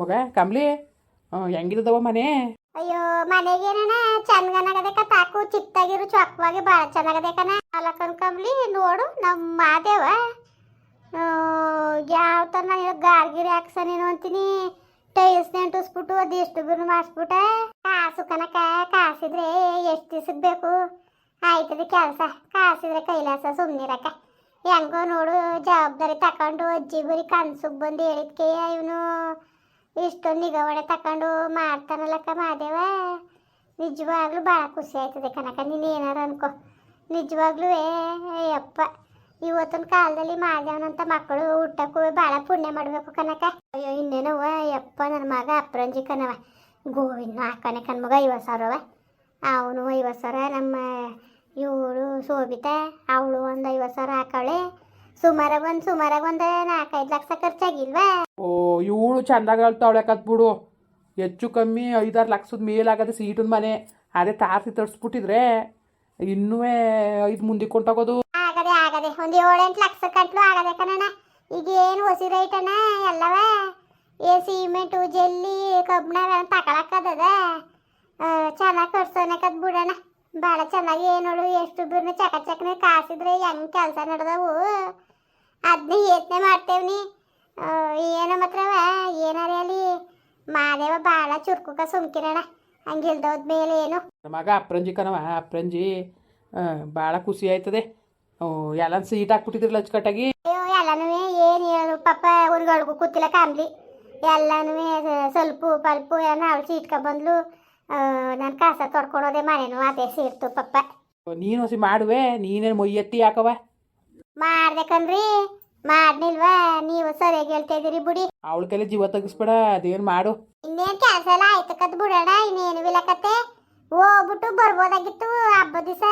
ಮಗ ಕಮ್ಲಿ ಹೆಂಗಿದ್ದವ ಮನೆ? ಅಯ್ಯೋ ಮನೆಗೇನ ಚಂದಗನಾಗದೆ ತಾಕು ಚಿಕ್ಕದಾಗಿರು ಚೊಕ್ಕವಾಗಿ ಭಾಳ ಚೆನ್ನಾಗದೆ ಕಣ ಅಲಕನ್ ಕಮ್ಲಿ ನೋಡು ನಮ್ಮ ಮಾದೇವ. ಯಾವ ಥರ ನಾನು ಗಾರ್ಗಿರಿ ಹಾಕ್ಸನೇನು ಅಂತೀನಿ. ಟೈಲ್ಸ್ ನೆಂಟಿಸ್ಬಿಟ್ಟು ಅದು ಎಷ್ಟು ಬಿರು ಮಾಡಿಸ್ಬಿಟ್ಟ? ಕಾಸು ಕನಕ ಕಾಸಿದ್ರೆ ಎಷ್ಟು ದಿವ್ಸಕ್ಕೆ ಬೇಕು? ಆಯ್ತದೆ ಕೆಲಸ. ಕಾಸಿದ್ರೆ ಕೈಲಾಸ ಸುಮ್ಮನಿರಕ್ಕ ಹೆಂಗೋ ನೋಡು, ಜವಾಬ್ದಾರಿ ತಕೊಂಡು ಅಜ್ಜಿ ಬರೀ ಕನ್ಸುಗ್ ಬಂದು ಹೇಳಿದ್ಕೆ ಇವನು. ಇಷ್ಟೊಂದು ನಿಗಾವಣೆ ತಕೊಂಡು ಮಾಡ್ತಾನಲ್ಲಕ್ಕ ಮಾದೇವ ನಿಜವಾಗ್ಲೂ ಭಾಳ ಖುಷಿ ಆಯ್ತದೆ ಕನಕ ನೀನು ಏನಾರು ಅನ್ಕೋ. ನಿಜವಾಗ್ಲೂ ಅಯ್ಯಪ್ಪ, ಇವತ್ತಿನ ಕಾಲದಲ್ಲಿ ಮಾದೇವನಂತ ಮಕ್ಕಳು ಊಟಕ್ಕೂ ಭಾಳ ಪುಣ್ಯ ಮಾಡಬೇಕು ಕನಕ ಅಯ್ಯೋ ಇನ್ನೇನವ ಯಪ್ಪ ನನ್ನ ಮಗ ಅಪ್ರಂಜಿ ಕನವ ಗೋವಿನ ಹಾಕನೆ ಕನ್ ಮಗ ಐವತ್ತು ಸಾವಿರವ ಅವನು ಐವತ್ತು ಸಾವಿರ ನಮ್ಮ ಇವಳು ಶೋಭಿತ, ಅವಳು ಒಂದು ಐವತ್ತು ಸಾವಿರ ಹಾಕವಳೆ. ಸುಮಾರಾಗ ಒಂದು ಸುಮಾರಾಗ ಒಂದು ನಾಲ್ಕೈದು ಲಕ್ಷ ಖರ್ಚಾಗಿಲ್ವಾ? ಓ ಇವಳು ಚಂದಾಗ ಅಳ್ತಾವಳೆ ಬಿಡು. ಹೆಚ್ಚು ಕಮ್ಮಿ ಐದಾರು ಲಕ್ಷದ ಮೇಲಾಗದೆ ಸೀಟು ಮನೆ. ಅದೇ ತಾರಸಿ ತರ್ಸ್ಬಿಟ್ಟಿದ್ರೆ ಇನ್ನೂ ಐದು ಮುಂದೆ ಕೊಂಟೋಗೋದು ಆಗದೆ ಆಗದೆ. ಒಂದು ಏಳೆಂಟು ಲಕ್ಷ ಕಟ್ಲು ಆಗದೆ ಕಣಣ್ಣ. ಈಗ ಏನು ಹೊಸಿ ರೈಟ್ ಅಣ್ಣ? ಎಲ್ಲವ? ಏ ಸಿಮೆಂಟು ಜಲ್ಲಿ ಕಬ್ಬಿಣ ತಗೊಳಕ್ಕದ ಚೆನ್ನಾಗಿ ಕಟ್ಸೋನಕದ್ ಬಿಡೋಣ ಭಾಳ ಚೆನ್ನಾಗಿ ಏನೋಳು ಎಷ್ಟು ಬಿರ್ನ ಚಕ ಚಕನೆ ಕಾಸಿದ್ರೆ ಹೆಂಗ್ ಕೆಲಸ ನಡೆದವು? ಅದನ್ನೇ ಯೋಚನೆ ಮಾಡ್ತೇವ್ನಿ ಏನೋ ಮಾತ್ರವ ಏನಾರೇ ಅಲ್ಲಿ? ಮಾದೇವ ಭಾಳ ಚುರುಕುಕ ಸುಮ್ಕಿರಣ. ಹಂಗಿಲ್ದೋದ್ ಮೇಲೆ ಏನು? ಮಗ ಅಪ್ರಂಜಿ ಕಣವ ಅಪ್ರಂಜಿ ಭಾಳ ಖುಷಿ ಆಯ್ತದೆ. ಎಲ್ಲ ಸೀಟ್ ಹಾಕ್ಬಿಟ್ಟಿದ್ರಲ್ಲ ಅಚ್ಚುಕಟ್ಟಾಗಿ? ಅಯ್ಯೋ ಎಲ್ಲನೂ ಏನು ಹೇಳು ಪಾಪ ಒಂದ್ಗಳಿಗೂ ಕೂತಿಲ್ಲ ಕಾಮ್ಲಿ ಎಲ್ಲನೂ ಸ್ವಲ್ಪ ಪಲ್ಪು ಏನೋ ಅವಳು ಸೀಟ್ಕೊಂಡ್ಬಂದ್ಲು ನಾನು ಕಸ ತೊಡ್ಕೊಳೋದೆ ಮನೇನು ಅದೇ ಸೇರ್ತು ಪಪ್ಪ ನೀನು ಹೊಸಿ ಮಾಡುವೆ ನೀನೇನು ಮೊಯ್ಯತ್ತಿ ಯಾಕವ ಮಾಡ್ದೆ ಕಣ್ರಿ ಮಾಡ್ನಿಲ್ವಾ ನೀವು ಸರಿಯಾಗಿ ಹೇಳ್ತಾ ಇದೀರಿ ಬಿಡಿ. ಅವಳ ಕೈಲಿ ಜೀವ ತೆಗಿಸ್ಬೇಡ ಅದೇನ್ ಮಾಡು. ಇನ್ನೇನ್ ಕೆಲಸ ಎಲ್ಲ ಆಯ್ತು ಕತ್ ಬಿಡೋಣ ಇನ್ನೇನು ಇಲ್ಲ ಕತೆ. ಹೋಗ್ಬಿಟ್ಟು ಬರ್ಬೋದಾಗಿತ್ತು ಹಬ್ಬ ದಿವಸ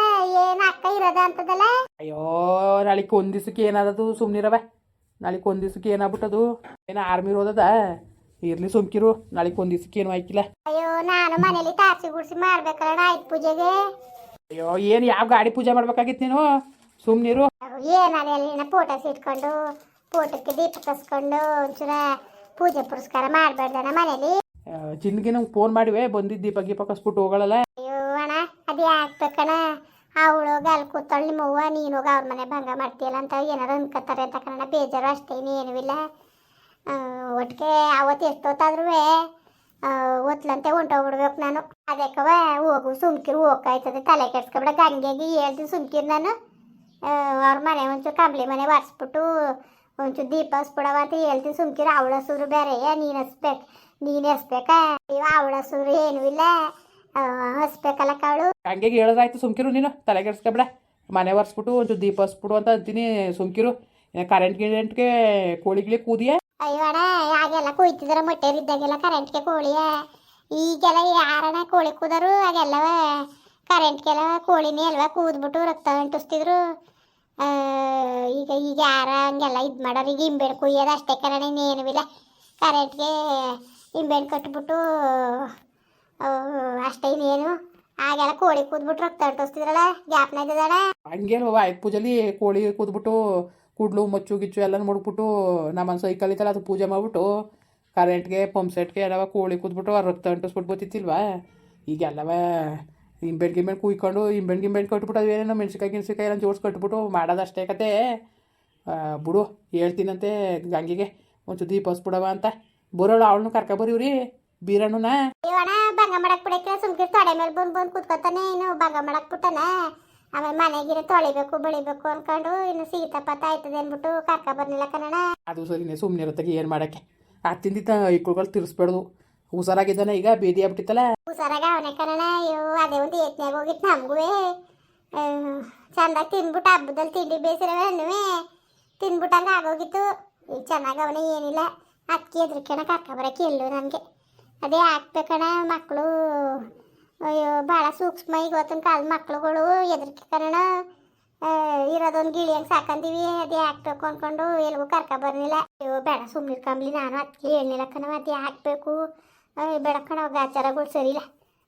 ಏನ್ ಅಕ್ಕ ಇರೋದ ಅಂತದಲ್ಲ? ಅಯ್ಯೋ ನಾಳಿಕ್ ಒಂದ್ ದಿವ್ಸಕ್ಕೆ ಏನಾದದು ಸುಮ್ನಿರವ. ನಾಳಿಕ್ ಒಂದ್ ದಿವ್ಸಕ್ಕೆ ಏನಾಗ್ಬಿಟ್ಟದು? ಏನ ಆರ್ಮಿ ಓದದ ಇರ್ಲಿ ಸುಮ್ಕಿರು ನಾಳಿಕ್ ಒಂದ್ ದಿವ್ಸಕ್ಕೆ ಏನು ಆಯ್ಕಿಲ್ಲ. ಅಯ್ಯೋ ನಾನು ಮನೇಲಿ ತಾಸಿ ಗುಡ್ಸಿ ಮಾಡ್ಬೇಕಲ್ಲ ಆಯ್ತು ಪೂಜೆಗೆ. ಅಯ್ಯೋ ಏನು ಯಾವ ಗಾಡಿ ಪೂಜೆ ಮಾಡ್ಬೇಕಾಗಿತ್ತು ನೀನು? ಸುಮ್ಮನಿರು ಏನಾದ್ರೆ ಅಲ್ಲಿನ ಫೋಟೋಸ್ ಇಟ್ಕೊಂಡು ಫೋಟೋಕ್ಕೆ ದೀಪ ಕಸ್ಕೊಂಡು ಒಂಚೂರ ಪೂಜೆ ಪುರಸ್ಕಾರ ಮಾಡಬೇಡ್ದಣ ಮನೇಲಿ. ಚಿನ್ಗೆ ನಂಗೆ ಫೋನ್ ಮಾಡಿವೆ ಬಂದಿದ್ದು ದೀಪ ಗೀಪ ಕಸ್ಬಿಟ್ಟು ಹೋಗಳಲ್ಲ. ಅಯ್ಯೋ ಅಣ್ಣ ಅದು ಯಾಕಣ ಅವಳು ಗಾಲ್ ಕೂತಾಳು ನಿಮ್ಮ ಅವ್ವ ನೀನು ಹೋಗಿ ಅವ್ರ ಮನೆ ಭಂಗ ಮಾಡ್ತೀಯಲ್ಲ ಅಂತ ಏನಾರು ಅನ್ಕೋತಾರೆ ಅಂತ ಕಣ ಬೇಜಾರು ಅಷ್ಟೇ ಏನೂ ಇಲ್ಲ. ಒಟ್ಟಿಗೆ ಅವತ್ತು ಎಷ್ಟೊತ್ತಾದ್ರೂ ಒತ್ಲಂತೆ ಹೊಂಟೋಗ್ಬಿಡ್ಬೇಕು ನಾನು. ಅದಕ್ಕವ ಹೋಗು ಸುಮ್ಕಿರು ಹೋಗ್ಕಾಯ್ತದೆ ತಲೆ ಕೆಡ್ಸ್ಕೊಬಿಡ ಗಂಗೆಗೆ ಹೇಳ್ತೀನಿ ಸುಮ್ಕಿರು ನಾನು. ಅವ್ರ ಮನೆ ಒಂಚೂರು ಕಂಬ್ಳಿ ಮನೆ ಒರೆಸ್ಬಿಟ್ಟು ಒಂಚೂರು ದೀಪ ಹಸ್ಬಿಡವ ಅಂತ ಹೇಳ್ತೀನಿ. ಸುಮ್ಕಿರು ಅವಳ ಹಸುರು ಬೇರೆ ನೀನು ಹಸ್ಬೇಕು ನೀನು ಹಸ್ಬೇಕ? ನೀವು ಅವಳ ಹಸುರು ಏನು ಇಲ್ಲ. ಹಸ್ಬೇಕಲ್ಲ ಕಾಳು ಹಂಗೆ ಹೇಳೋದಾಯ್ತು ಸುಮ್ಕಿರು ನೀನು ತಲೆಗೆಡ್ಸ್ಕೊಬಿಡ ಮನೆ ಒರೆಸ್ಬಿಟ್ಟು ಒಂಚೂರು ದೀಪ ಹಸ್ಬಿಡು ಅಂತ ಅಂತೀನಿ ಸುಮ್ಕಿರು. ಕರೆಂಟ್ ಗಿರೆಂಟ್ಗೆ ಕೋಳಿ ಗಿಳಿ ಕೂದಿಯಾ? ಅಯ್ಯೋ ಅಣ್ಣ ಆಗೆಲ್ಲ ಕುಯ್ತಿದ್ರ ಮೊಟ್ಟೆರಿದ್ದಾಗೆಲ್ಲ ಕರೆಂಟ್ಗೆ ಕೋಳಿಯ. ಈಗೆಲ್ಲ ಯಾರಣ ಕೋಳಿ ಕೂದರು? ಆಗೆಲ್ಲವ ಕರೆಂಟ್ಗೆಲ್ಲ ಕೋಳಿನೇ ಅಲ್ವಾ ಕೂದ್ಬಿಟ್ಟು ರಕ್ತ ಅಂಟಿಸ್ತಿದ್ರು. ಈಗ ಈಗ ಯಾರ ಹಂಗೆಲ್ಲ ಇದು ಮಾಡೋರು ಈಗ ಇಂಬೆಡ್ ಕುಯ್ಯೋದು ಅಷ್ಟೇ ಕಣ ಇನ್ನೇನು ಇಲ್ಲ. ಕರೆಂಟ್ಗೆ ಇಂಬೆಣ್ಣೆ ಕಟ್ಬಿಟ್ಟು ಅಷ್ಟೇ ಇನ್ನೇನು. ಆಗೆಲ್ಲ ಕೋಳಿ ಕೂದ್ಬಿಟ್ಟು ರಕ್ತ ಅಂಟಿಸ್ತಿದ್ರಲ್ಲ ಗ್ಯಾಪ್ನ ಇದ್ದದಣ್ಣ ಹಂಗೆ ಆಯ್ತು ಪೂಜಲಿ ಕೋಳಿ ಕೂದ್ಬಿಟ್ಟು ಕುಡ್ಲು ಮಚ್ಚು, ಗಿಚ್ಚು ಎಲ್ಲ ಮುಡ್ಬಿಟ್ಟು ನಮ್ಮನ್ನ ಸೈಕಲ್ ಇತ್ತಲ್ಲ ಅದು ಪೂಜೆ ಮಾಡ್ಬಿಟ್ಟು ಕರೆಂಟ್ಗೆ ಪಂಪ್ ಸೆಟ್ಗೆ ಎಲ್ಲವ ಕೋಳಿ ಕೂದ್ಬಿಟ್ಟು ರಕ್ತ ಅಂಟಿಸ್ಬಿಟ್ಟು ಗೊತ್ತಿತ್ತಿಲ್ವಾ ಈಗೆಲ್ಲವ ಇಂಬೆಣ್ಣೆ ಗಿಂಬೆಡ್ ಕುಯ್ಕೊಂಡು ಇಂಬೆಣ್ಣೆ ಗಿಂಬೆಡ್ ಕಟ್ಬಿಟ್ಟು ಏನೇನೋ ಮೆಣಸಿಕಾಯಿ ಗಿಣಸಿಕಾಯಿ ಎಲ್ಲ ಜೋಡ್ಸಿ ಕಟ್ಬಿಟ್ಟು ಮಾಡೋದಷ್ಟೇ ಕತೆ. ಬಿಡು ಹೇಳ್ತೀನಂತೆ ಗಂಗಿಗೆ. ಒಂಚೂರು ದೀಪ ಹಸ್ಬಿಡವ ಅಂತ. ಬರೋಳು ಅವಳನ್ನು ಕರ್ಕೊಬರೀವ್ರಿ ಬೀರಣ್ಣನ. ಇವಣ ಬಂಗ ಮಾಡಕ್ ಬಿಡಕ್ಕೆ ಸುಮ್ಕಿರ್ ತೊಡೆ ಮೇಲೆ ಬಂದು ಬಂದು ಕುತ್ಕೊತಾನೆ ಇನ್ನು ಬಂಗ ಮಾಡಕ್ ಬಿಟ್ಟನ. ಆಮೇಲೆ ಮನೆಗಿರ ತೊಳಿಬೇಕು ಬೆಳಿಬೇಕು ಅನ್ಕೊಂಡು ಇನ್ನು ಸೀತಾಪತ ಆಯ್ತದೆ ಅನ್ಬಿಟ್ಟು ಕರ್ಕ ಬರ್ಲಿಲ್ಲ ಕನ್ನಡ ಅದು ಸರಿನೇ ಸುಮ್ಮನೆ ಇರತ್ತಾಗ ಏನು ಆ ತಿಂದಿತ್ತ ಇಕ್ಕುಗಳು ತಿರ್ಸ್ಬೇಡ್ದು. ಹುಷಾರಾಗಿದ್ದಾನೆ ಈಗ, ಬೀದಿ ಆಗ್ಬಿಟ್ಟಿತ್ತಲ್ಲ. ಹುಷಾರಾಗ ಅವನೇ ಕನ್ನಡ ಅಯ್ಯೋ, ಅದೇ ಒಂದು ಏತ್ನ್ಯಾಗ ಹೋಗಿತ್ತು ನಮಗೂ ಚಂದ ತಿನ್ಬಿಟ್ಟು ಹಬ್ಬದಲ್ಲಿ ತಿಂಡಿ ಬೇಸಿರವೇ ತಿನ್ಬಿಟ್ಟಂಗೆ ಆಗೋಗಿತ್ತು. ಈಗ ಚೆನ್ನಾಗಿ ಅವನೇ ಏನಿಲ್ಲ. ಅಕ್ಕಿ ಎದ್ರಿಕಣ ಕರ್ಕ ಬರಕ್ಕೆ ಎಲ್ಲೂ ನನಗೆ. ಅದೇ ಹಾಕ್ಬೇಕಣ ಮಕ್ಕಳು ಅಯ್ಯೋ, ಭಾಳ ಸೂಕ್ಷ್ಮ ಈಗ ಹೊತ್ತಿನ ಕಾಲದ ಮಕ್ಳುಗಳು ಎದ್ರಿಕೆ ಕಣ ಇರೋದೊಂದು ಗಿಳಿ ಹಂಗೆ ಸಾಕಂತೀವಿ ಅದೇ ಹಾಕ್ಬೇಕು ಅಂದ್ಕೊಂಡು ಎಲ್ಗೂ ಕರ್ಕ ಬರ್ಲಿಲ್ಲ. ಅಯ್ಯೋ, ಬೇಡ ಸುಮ್ಮನಿರ್ಕೊಂಬ್ಲಿ ನಾನು ಅದಕ್ಕೆ ಹೇಳಿಲ್ಲ ಕಣ ಅದೇ ಹಾಕ್ಬೇಕು. ಅಯ್ಯೋ ಬೇಡ ಕಣ ಗಾಚಾರಗಳು ಸರಿಯಿಲ್ಲ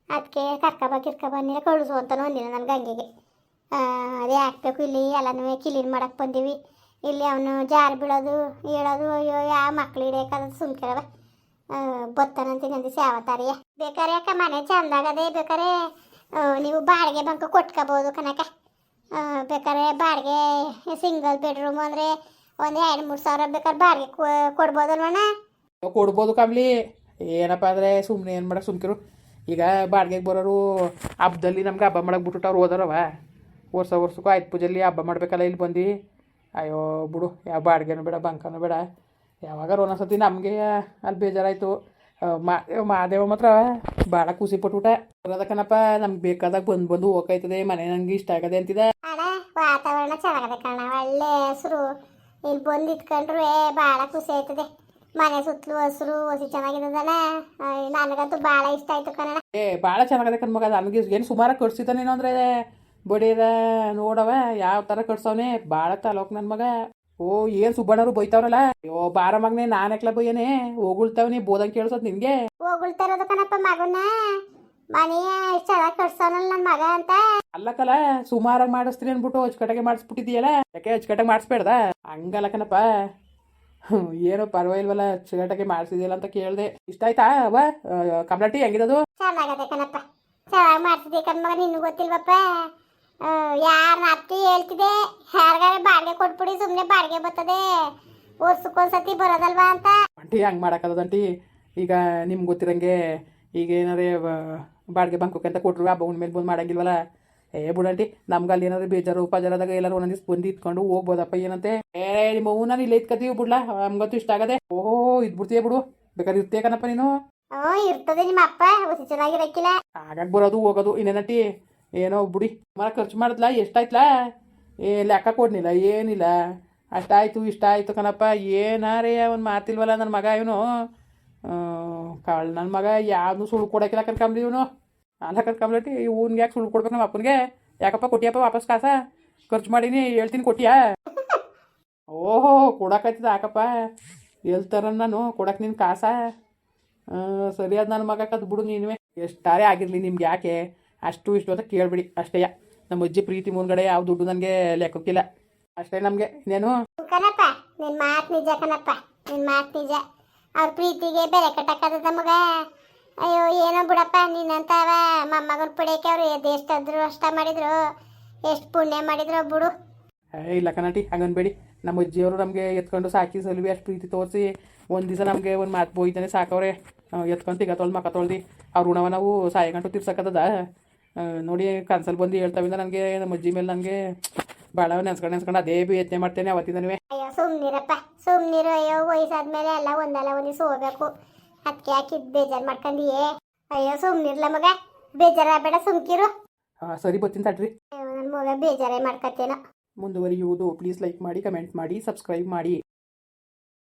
ಅದಕ್ಕೆ ಕರ್ಕಬ ಕಿರ್ಕಬ ಬನ್ನಿ ಕಳಿಸು ಅಂತಲೂ ಒಂದಿಲ್ಲ ನನ್ನ ಗಂಗೆಗೆ ಅದೇ ಹಾಕ್ಬೇಕು ಇಲ್ಲಿ ಎಲ್ಲನೂ ಕ್ಲೀನ್ ಮಾಡಕ್ಕೆ ಬಂದೀವಿ. ಇಲ್ಲಿ ಅವನು ಜಾರು ಬೀಳೋದು ಹೇಳೋದು ಅಯ್ಯೋ ಯಾವ ಮಕ್ಳು ಹಿಡಿಯಕ್ಕದ ಸುಮ್ಕಿರವ. ಬತ್ತನಂತೀನಿ ನಂದಿಸಿ ಯಾವತ್ತಾರಿಯ ಬೇಕಾರೆ ಅಕ್ಕ ಮನೆ ಚಂದಾಗದೆ ಬೇಕಾರೆ ನೀವು ಬಾಡಿಗೆ ಬಂಕ ಕೊಟ್ಕೋಬೋದು ಕನಕ ಆ, ಬೇಕಾರೆ ಬಾಡಿಗೆ ಸಿಂಗಲ್ ಬೆಡ್ರೂಮ್ ಅಂದರೆ ಒಂದು ಎರಡು ಮೂರು ಸಾವಿರ ಬೇಕಾದ್ರೆ ಬಾಡಿಗೆ ಕೊಡ್ಬೋದಲ್ವಣ್ಣ? ಕೊಡ್ಬೋದು ಕಾಮ್ಲಿ. ಏನಪ್ಪ ಅಂದರೆ ಸುಮ್ಮನೆ ಏನು ಮಾಡೋಕೆ ಸುಮ್ಕಿರು. ಈಗ ಬಾಡಿಗೆಗೆ ಬರೋರು ಹಬ್ಬದಲ್ಲಿ ನಮ್ಗೆ ಹಬ್ಬ ಮಾಡಕ್ಕೆ ಬಿಟ್ಬಿಟ್ಟು ಅವ್ರು ಓದಾರವ ವರ್ಷ ವರ್ಷಕ್ಕೂ ಆಯ್ತು ಪೂಜೆಲಿ ಹಬ್ಬ ಮಾಡಬೇಕಲ್ಲ ಇಲ್ಲಿ ಬಂದು. ಅಯ್ಯೋ ಬಿಡು, ಯಾವ ಬಾಡಿಗೆನೂ ಬೇಡ, ಬಂಕನೂ ಬೇಡ. ಯಾವಾಗಾರ ಒಂದೊಂದ್ಸತಿ ನಮಗೆ ಅಲ್ಲಿ ಬೇಜಾರಾಯಿತು. ಮಾ ಮಾದೇವ ಮಾತ್ರ ಭಾಳ ಖುಷಿ ಪಟ್ಬಿಟ್ಟ. ಅದಕ್ಕನಪ್ಪ ನಮ್ಗೆ ಬೇಕಾದಾಗ ಬಂದು ಬಂದು ಹೋಗ್ತೈತದೆ ಮನೆ ನಂಗೆ ಇಷ್ಟ ಆಗದೆ ಅಂತಿದೆ ವಾತಾವರಣ ಚೆನ್ನಾಗದೆ ಕಣ ಒಳ್ಳೆ ಹೆಸರು ಇಲ್ಲಿ ಬಂದು ಇಟ್ಕೊಂಡ್ರೆ ಭಾಳ ಖುಷಿ ಆಯ್ತದೆ. ಮನೆ ಸುತ್ತಲೂ ಹಸಿರು ಹಸಿ ಚೆನ್ನಾಗಿದ್ದಾನೆ ನನಗಂತೂ ಭಾಳ ಇಷ್ಟ ಆಯ್ತು ಕಣ ಏ ಭಾಳ ಚೆನ್ನಾಗದೆ ಕಣ್ಮಗ ನನಗೆ ಏನು ಸುಮಾರು ನೀನು ಅಂದ್ರೆ ಬಡಿಯದ ನೋಡವ ಯಾವ ತರ ಕಟ್ಸವನೆ ಭಾಳ ತಲೋಕ್ ನನ್ನ ಮಗ. ಓ ಏನು ಸುಬ್ಬಣ್ಣರು ಬೈತಾವ್ರಲ್ಲ. ಅಯ್ಯೋ ಬಾರ ಮಗನೇ ನಾನೆಕ್ಲ ಬೈಯನೆ ಹೋಗುಳ್ತಾವನಿ ನೀ ಕೇಳಿಸೋದು ನಿನಗೆ. ಹೋಗುಳ್ತಾ ಇರೋದು ಕಣಪ್ಪ ಮಗನ ಮನೆಯ ಚೆನ್ನಾಗಿ ಕಟ್ಸೋನಲ್ಲ ನನ್ನ ಮಗ ಅಂತ. ಅಲ್ಲಕ್ಕಲ್ಲ ಸುಮಾರಾಗಿ ಮಾಡಿಸ್ತೀನಿ ಅಂದ್ಬಿಟ್ಟು ಅಚ್ಚುಕಟ್ಟಾಗೆ ಮಾಡಿಸ್ಬಿಟ್ಟಿದೀಯಲ್ಲ ಯಾಕೆ ಅಚ್ಚುಕಟ್ಟಾಗಿ ಮಾಡಿಸ್ಬೇಡ್ದ? ಹಂಗಲ್ಲ ಕಣಪ್ಪ. ಏನೋ ಪರವಾಗಿಲ್ವಲ್ಲ ಚಿರಾಟಕ್ಕೆ ಮಾಡಿಸಿದಿಲ್ಲ ಅಂತ ಕೇಳಿದೆ. ಇಷ್ಟ ಆಯ್ತಾ? ಅವ ಕಮಲಾಟಿ ಹೆಂಗಿದದು? ಚೆನ್ನಾಗದೆ ಕಣಪ್ಪ. ಚೆನ್ನಾಗಿ ಮಾಡ್ತಿದ್ದೆ ಕಣ್ಮಗ ನಿನ್ಗೆ ಗೊತ್ತಿಲ್ವಪ್ಪ. ಯಾರ ಅತ್ತಿ ಹೇಳ್ತಿದೆ? ಯಾರಿಗಾರ ಬಾಡಿಗೆ ಕೊಟ್ಬಿಡಿ ಸುಮ್ಮನೆ ಬಾಡಿಗೆ ಬರ್ತದೆ. ವರ್ಷಕ್ಕೊಂದ್ಸತಿ ಬರೋದಲ್ವಾ ಅಂತ. ಅಂಟಿ ಹಂಗೆ ಮಾಡೋಕ್ಕದಂಟಿ ಈಗ ನಿಮ್ಗೆ ಗೊತ್ತಿರಂಗೆ ಈಗ ಏನಾರೇ ಬಾಡಿಗೆ ಬಂಕೋಕೆ ಅಂತ ಕೊಟ್ಟರು ಹಬ್ಬ ಮೇಲೆ ಬಂದು ಮಾಡಂಗಿಲ್ವಲ್ಲ? ಏ ಬುಡಂಟಿ ನಮ್ಗೆ ಅಲ್ಲಿ ಏನಾದ್ರು ಬೇಜಾರು ಉಪಜಾರದಾಗ ಎಲ್ಲರೂ ಒಂದೊಂದು ಸ್ಪಂದಿ ಇಟ್ಕೊಂಡು ಇತ್ಕೊಂಡು ಹೋಗ್ಬೋದಪ್ಪ ಏನಂತೆ? ಏ ನಿಮ್ಮ ಹೂ ನಾನು ಇಲ್ಲೇ ಇತ್ಕತೀವಿ ಬಿಡ್ಲಾ ನಮ್ಗಂತೂ ಇಷ್ಟ ಆಗದೆ. ಓಹೋ ಇದ್ಬಿಡ್ತೀಯ ಬಿಡು ಬೇಕಾದ್ರೆ ಇರ್ತೇ ಕಣಪ್ಪ ನೀನು? ಇರ್ತದೆ ನಿಮ್ಮ ಅಪ್ಪ ಚೆನ್ನಾಗಿರಕ್ಕಿಲ್ಲ. ಆಗಾಗ ಬರೋದು ಹೋಗೋದು ಇನ್ನೇನಟ್ಟಿ ಏನೋ ಬಿಡಿ. ಮರ ಖರ್ಚು ಮಾಡಿದ್ಲ ಎಷ್ಟಾಯ್ತಲ್ಲ ಏ ಲೆಕ್ಕ ಕೊಡ್ನಿಲ್ಲ ಏನಿಲ್ಲ. ಅಷ್ಟಾಯ್ತು ಇಷ್ಟ ಆಯ್ತು ಕಣಪ್ಪ ಏನಾರೇ ಅವ್ನು ಮಾತಿಲ್ವಲ್ಲ ನನ್ನ ಮಗ ಇವನು. ಕಾಳು ನನ್ನ ಮಗ ಯಾವ್ದು ಸುಳ್ಳು ಕೊಡೋಕಿಲ್ಲ ಕನ್ಕಂಬ್ಲಿ ಇವನು. ಅಲ್ಲ ಕನ್ಕಂಬ್ಲಟಿ ಇವ್ನಿಗೆ ಯಾಕೆ ಸುಳ್ಳು ಕೊಡ್ಬೇಕು ನಮ್ಮ ಅಪ್ಪನಿಗೆ? ಯಾಕಪ್ಪ ಕೊಟ್ಟಿಯಪ್ಪ ವಾಪಸ್ ಕಾಸ? ಖರ್ಚು ಮಾಡೀನಿ ಹೇಳ್ತೀನಿ ಕೊಟ್ಟಿಯಾ? ಓಹೋ ಕೊಡಕತ್ತಿದ ಯಾಕಪ್ಪ? ಹೇಳ್ತಾರ ನಾನು ಕೊಡಕ್ಕೆ ನಿನ್ ಕಾಸ? ಆ, ಸರಿ ಅದು ನನ್ನ ಮಗ ಕದ್ ಬಿಡು ನೀನು ಎಷ್ಟಾರೇ ಆಗಿರಲಿ ನಿಮ್ಗೆ ಯಾಕೆ? ಅಷ್ಟು ಇಷ್ಟು ಅಂತ ಕೇಳ್ಬಿಡಿ ಅಷ್ಟೇ ನಮ್ಮ ಅಜ್ಜಿ ಪ್ರೀತಿ ಮುಂದ್ಗಡೆ ಯಾವ ದುಡ್ಡು ನನಗೆ ಲೆಕ್ಕಕ್ಕಿಲ್ಲ. ಅಷ್ಟೇ ನಮಗೆ. ಇನ್ನೇನು? ಕಣಪ್ಪ ನಿನ್ ಮಾತ್ ನಿಜ ಕನಪ್ಪ ನಿನ್ ಮಾತ್ ನಿಜ. ಅವ್ರ ಪ್ರೀತಿಗೆ ಬೆಲೆ ಕಟ್ಟಕ್ಕದ ಮಗ. ಅಯ್ಯೋ ಏನೋ ಬಿಡಪ್ಪ ನಿನ್ನಂತವ ಮೊಮ್ಮಗನ್ ಪುಡಿಯಕ್ಕೆ ಅವ್ರು ಎಷ್ಟು ಅದ್ರು ಅಷ್ಟ ಮಾಡಿದ್ರು. ಎಷ್ಟು ಪುಣ್ಯ ಮಾಡಿದ್ರು ಬಿಡು. ಏ ಇಲ್ಲ ಕನಾಟಿ ಹಂಗನ್ಬೇಡಿ. ನಮ್ಮ ಅಜ್ಜಿಯವರು ನಮಗೆ ಎತ್ಕೊಂಡು ಸಾಕಿ ಸಲುವಿ ಅಷ್ಟು ಪ್ರೀತಿ ತೋರಿಸಿ ಒಂದು ದಿವಸ ನಮಗೆ ಒಂದು ಮಾತು ಬೋಯ್ತಾನೆ ಸಾಕವ್ರೆ. ಎತ್ಕೊಂಡು ತಿಗ ತೊಳ್ದು ಮಕ್ಕ ತೊಳ್ದು. ಅವ್ರ ಋಣವ ನಾವು ಸಾಯಗಂಟು ತೀರ್ಸಕ್ಕದ ನೋಡಿ ಕನ್ಸಲ್ ಬಂದು ಹೇಳ್ತಾವಿಂದ ನನಗೆ ನಮ್ಮ ಅಜ್ಜಿ ಮೇಲೆ ನನಗೆ ಭಾಳ ನೆನ್ಸ್ಕೊಂಡು ನೆನ್ಸ್ಕೊಂಡು ಅದೇ ಬಿ ಯತ್ನೆ ಮಾಡ್ತೇನೆ ಅವತ್ತಿಂದನೂ ಅಯ್ಯೋ ಸುಮ್ನಿರಪ್ಪ ಸುಮ್ನಿರು. ಅಯ್ಯೋ ವಯಸ್ಸಾದ್ಮೇಲೆ ಎಲ್ಲ ಒಂದಲ್ಲ ಒಂದಿವ್ಸ ಹೋಗ್ಬೇಕು. ಅದಕ್ಕೆ ಹಾಕಿದ್ ಬೇಜಾರು ಮಾಡ್ಕೊಂಡಿಯೇ ಅಯ್ಯೋ ಸುಮ್ನಿರ್ಲ ಮಗ. ಬೇಜಾರ ಬೇಡ ಸುಮ್ಕಿರು. ಹಾಂ ಸರಿ ಬರ್ತೀನಿ ತಡ್ರಿ. ಅಯ್ಯೋ ನನ್ನ ಮಗ ಬೇಜಾರೇ ಮಾಡ್ಕತ್ತೇನೋ. ಮುಂದುವರಿಯುವುದು ಪ್ಲೀಸ್ ಲೈಕ್ ಮಾಡಿ ಕಮೆಂಟ್ ಮಾಡಿ ಸಬ್ಸ್ಕ್ರೈಬ್ ಮಾಡಿ.